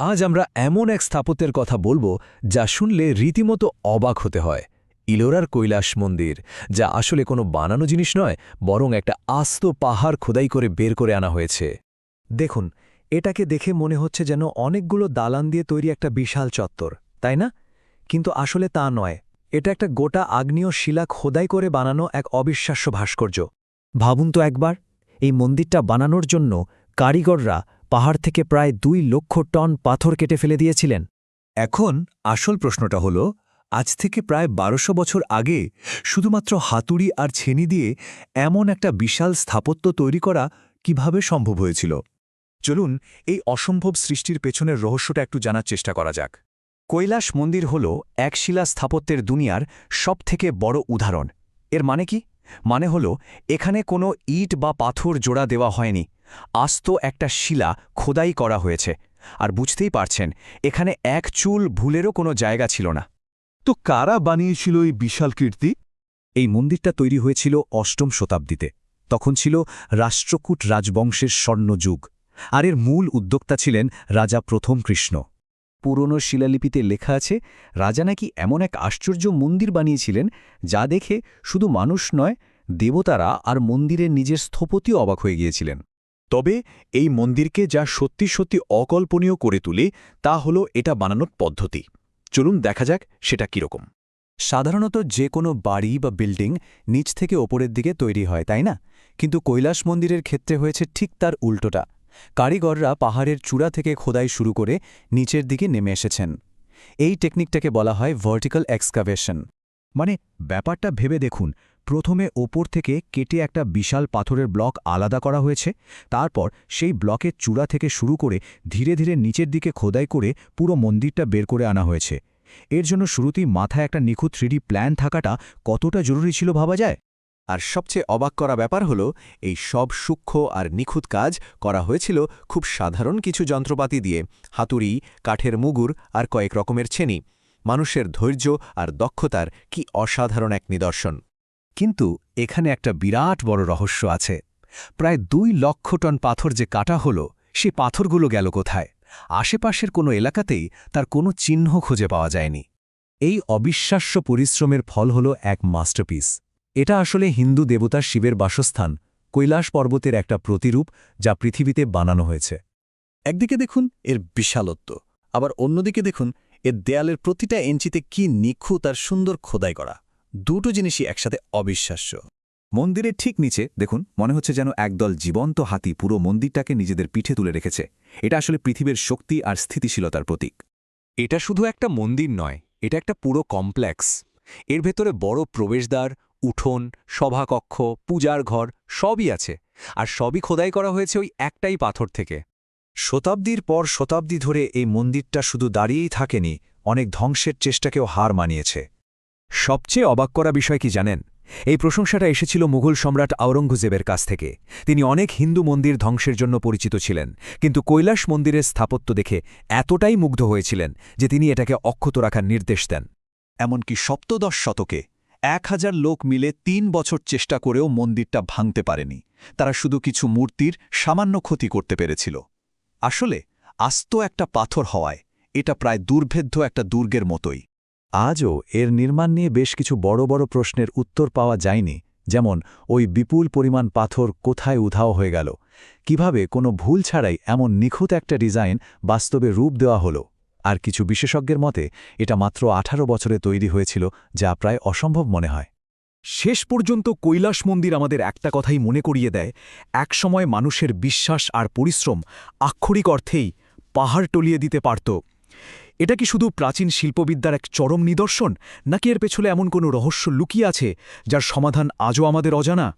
আজ আমরা এমন এক স্থাপত্যের কথা বলব যা শুনলে রীতিমতো অবাক হতে হয়। ইলোরার কৈলাস মন্দির, যা আসলে কোনো বানানো জিনিস নয়, বরং একটা আস্ত পাহাড় খোদাই করে বের করে আনা হয়েছে। দেখুন, এটাকে দেখে মনে হচ্ছে যেন অনেকগুলো দালান দিয়ে তৈরি একটা বিশাল চত্বর, তাই না? কিন্তু আসলে তা নয়। এটা একটা গোটা আগ্নেয় শিলা খোদাই করে বানানো এক অবিশ্বাস্য ভাস্কর্য। ভাবুন তো একবার, এই মন্দিরটা বানানোর জন্য কারিগররা পাহাড় থেকে প্রায় দুই লক্ষ টন পাথর কেটে ফেলে দিয়েছিলেন। এখন আসল প্রশ্নটা হল, আজ থেকে প্রায় বারোশো বছর আগে শুধুমাত্র হাতুড়ি আর ছেনি দিয়ে এমন একটা বিশাল স্থাপত্য তৈরি করা কীভাবে সম্ভব হয়েছিল? চলুন এই অসম্ভব সৃষ্টির পেছনের রহস্যটা একটু জানার চেষ্টা করা যাক। কৈলাস মন্দির হল এক শিলা স্থাপত্যের দুনিয়ার সবথেকে বড় উদাহরণ। এর মানে কি? মানে হল এখানে কোনো ইট বা পাথর জোড়া দেওয়া হয়নি। আস্ত একটা শিলা খোদাই করা হয়েছে। আর বুঝতেই পারছেন এখানে এক চুল ভুলেরও কোনো জায়গা ছিল না। তো কারা বানিয়েছিল এই বিশাল কীর্তি? এই মন্দিরটা তৈরি হয়েছিল অষ্টম শতাব্দীতে। তখন ছিল রাষ্ট্রকূট রাজবংশের স্বর্ণযুগ। আর এর মূল উদ্যোক্তা ছিলেন রাজা প্রথম কৃষ্ণ। পুরনো শিলালিপিতে লেখা আছে, রাজা নাকি এমন এক আশ্চর্য মন্দির বানিয়েছিলেন যা দেখে শুধু মানুষ নয়, দেবতারা আর মন্দিরের নিজের স্থপতিও অবাক হয়ে গিয়েছিলেন। তবে এই মন্দিরকে যা সত্যি সত্যি অকল্পনীয় করে তুলে, তা হল এটা বানানোর পদ্ধতি। চলুন দেখা যাক সেটা কীরকম। সাধারণত যে কোনো বাড়ি বা বিল্ডিং নিচ থেকে ওপরের দিকে তৈরি হয়, তাই না? কিন্তু কৈলাস মন্দিরের ক্ষেত্রে হয়েছে ঠিক তার উল্টোটা। কারিগররা পাহাড়ের চূড়া থেকে খোদাই শুরু করে নিচের দিকে নেমে এসেছেন। এই টেকনিকটাকে বলা হয় ভার্টিক্যাল এক্সকাভেশন। মানে ব্যাপারটা ভেবে দেখুন, প্রথমে ওপর থেকে কেটে একটা বিশাল পাথরের ব্লক আলাদা করা হয়েছে, তারপর সেই ব্লকের চূড়া থেকে শুরু করে ধীরে ধীরে নিচের দিকে খোদাই করে পুরো মন্দিরটা বের করে আনা হয়েছে। এর জন্য শুরুতেই মাথায় একটা নিখুঁত থ্রিডি প্ল্যান থাকাটা কতটা জরুরি ছিল ভাবা যায়? আর সবচেয়ে অবাক করা ব্যাপার হল, এই সব সূক্ষ্ম আর নিখুঁত কাজ করা হয়েছিল খুব সাধারণ কিছু যন্ত্রপাতি দিয়ে, হাতুড়ি, কাঠের মুগুর আর কয়েক রকমের ছেনি। মানুষের ধৈর্য আর দক্ষতার কি অসাধারণ এক নিদর্শন। কিন্তু এখানে একটা বিরাট বড় রহস্য আছে। প্রায় দুই লক্ষ টন পাথর যে কাটা হল, সে পাথরগুলো গেল কোথায়? আশেপাশের কোনো এলাকাতেই তার কোনো চিহ্ন খুঁজে পাওয়া যায়নি। এই অবিশ্বাস্য পরিশ্রমের ফল হল এক মাস্টারপিস। এটা আসলে হিন্দু দেবতা শিবের বাসস্থান, কৈলাস পর্বতের একটা প্রতিরূপ যা পৃথিবীতে বানানো হয়েছে। একদিকে দেখুন এর বিশালত্ব, আবার অন্যদিকে দেখুন এর দেয়ালের প্রতিটা এঞ্চিতে কি নিখুঁত আর সুন্দর খোদাই করা। দুটো জিনিসই একসাথে অবিশ্বাস্য। মন্দিরের ঠিক নিচে, দেখুন, মনে হচ্ছে যেন একদল জীবন্ত হাতি পুরো মন্দিরটাকে নিজেদের পিঠে তুলে রেখেছে। এটা আসলে পৃথিবীর শক্তি আর স্থিতিশীলতার প্রতীক। এটা শুধু একটা মন্দির নয়, এটা একটা পুরো কমপ্লেক্স। এর ভেতরে বড় প্রবেশদ্বার উঠোন, সভাকক্ষ, পূজার ঘর সবই আছে। আর সবই খোদাই করা হয়েছে ওই একটাই পাথর থেকে। শতাব্দীর পর শতাব্দী ধরে এই মন্দিরটা শুধু দাঁড়িয়েই থাকেনি, অনেক ধ্বংসের চেষ্টাকেও হার মানিয়েছে। সবচেয়ে অবাক করা বিষয় কি জানেন? এই প্রশংসাটা এসেছিল মুঘল সম্রাট আওরঙ্গজেবের কাছ থেকে। তিনি অনেক হিন্দু মন্দির ধ্বংসের জন্য পরিচিত ছিলেন, কিন্তু কৈলাস মন্দিরের স্থাপত্য দেখে এতটাই মুগ্ধ হয়েছিলেন যে তিনি এটাকে অক্ষত রাখার নির্দেশ দেন। এমনকি সপ্তদশ শতকে এক হাজার লোক মিলে তিন বছর চেষ্টা করেও মন্দিরটা ভাঙতে পারেনি। তারা শুধু কিছু মূর্তির সামান্য ক্ষতি করতে পেরেছিল। আসলে, আস্ত একটা পাথর হওয়ায় এটা প্রায় দুর্ভেদ্য একটা দুর্গের মতোই। আজও এর নির্মাণ নিয়ে বেশ কিছু বড় বড় প্রশ্নের উত্তর পাওয়া যায়নি, যেমন, ওই বিপুল পরিমাণ পাথর কোথায় উধাও হয়ে গেল? কীভাবে কোনো ভুল ছাড়াই এমন নিখুঁত একটা ডিজাইন বাস্তবে রূপ দেওয়া হলো? আর কিছু বিশেষজ্ঞের মতে, এটা মাত্র আঠারো বছরে তৈরি হয়েছিল, যা প্রায় অসম্ভব মনে হয়। শেষ পর্যন্ত কৈলাস মন্দির আমাদের একটা কথাই মনে করিয়ে দেয়, একসময় মানুষের বিশ্বাস আর পরিশ্রম আক্ষরিক অর্থেই পাহাড় টলিয়ে দিতে পারত। এটা কি শুধু প্রাচীন শিল্পবিদ্যার এক চরম নিদর্শন, নাকি এর পেছনে এমন কোনো রহস্য লুকিয়ে আছে, যার সমাধান আজও আমাদের অজানা?